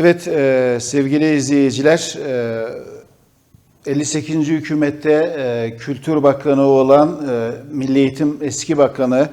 Evet e, sevgili izleyiciler e, 58. hükümette e, Kültür Bakanı olan e, Milli Eğitim eski bakanı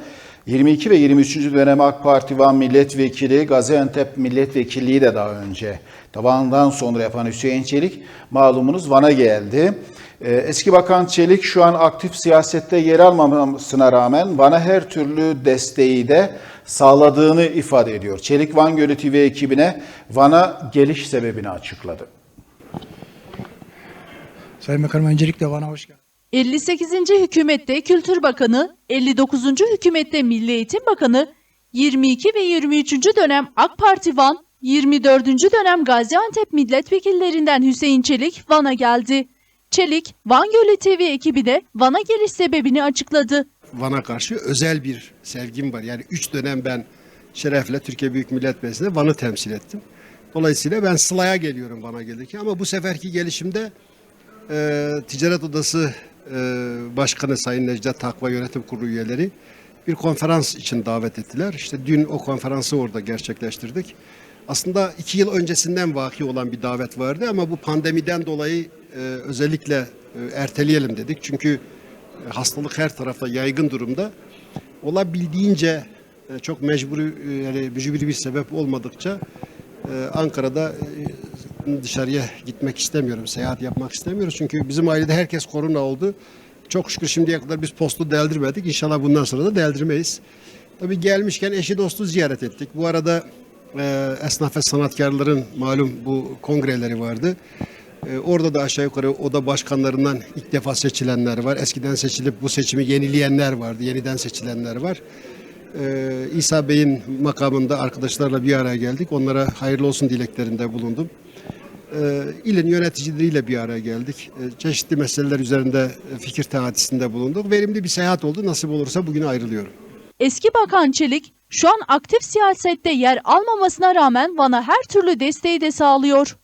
22 ve 23. dönem AK Parti Van Milletvekili Gaziantep Milletvekilliği de daha önce tabandan sonra yapan Hüseyin Çelik malumunuz Van'a geldi. E, Eski Bakan Çelik şu an aktif siyasette yer almamasına rağmen Van'a her türlü desteği de sağladığını ifade ediyor. Çelik Van Gölü TV ekibine Van'a geliş sebebini açıkladı. Sayın Bakanım öncelikle Van'a hoş geldiniz. 58. hükümette Kültür Bakanı, 59. hükümette Milli Eğitim Bakanı, 22 ve 23. dönem AK Parti Van, 24. dönem Gaziantep milletvekillerinden Hüseyin Çelik Van'a geldi. Çelik, Van Gölü TV ekibi de Van'a geliş sebebini açıkladı. Van'a karşı özel bir sevgim var. Yani üç dönem ben şerefle Türkiye Büyük Millet Meclisi'nde Van'ı temsil ettim. Dolayısıyla ben Sıla'ya geliyorum Van'a gelirken ama bu seferki gelişimde e, Ticaret Odası e, Başkanı Sayın Necdet Takva Yönetim Kurulu üyeleri bir konferans için davet ettiler. İşte dün o konferansı orada gerçekleştirdik. Aslında iki yıl öncesinden vaki olan bir davet vardı ama bu pandemiden dolayı e, özellikle e, erteleyelim dedik. Çünkü e, hastalık her tarafta yaygın durumda. Olabildiğince e, çok mecburi e, yani mücbir bir sebep olmadıkça Ankara'da dışarıya gitmek istemiyorum, seyahat yapmak istemiyoruz. Çünkü bizim ailede herkes korona oldu. Çok şükür şimdiye kadar biz postu deldirmedik. İnşallah bundan sonra da deldirmeyiz. Tabii gelmişken eşi dostu ziyaret ettik. Bu arada esnaf ve sanatkarların malum bu kongreleri vardı. E, orada da aşağı yukarı oda başkanlarından ilk defa seçilenler var. Eskiden seçilip bu seçimi yenileyenler vardı. Yeniden seçilenler var. E, İsa Bey'in makamında arkadaşlarla bir araya geldik. Onlara hayırlı olsun dileklerinde bulundum. E, ilin yöneticileriyle bir araya geldik. E, çeşitli meseleler üzerinde fikir teatisinde bulunduk. Verimli bir seyahat oldu. Nasip olursa bugün ayrılıyorum. Eski Bakan Çelik, şu an aktif siyasette yer almamasına rağmen Van'a her türlü desteği de sağlıyor.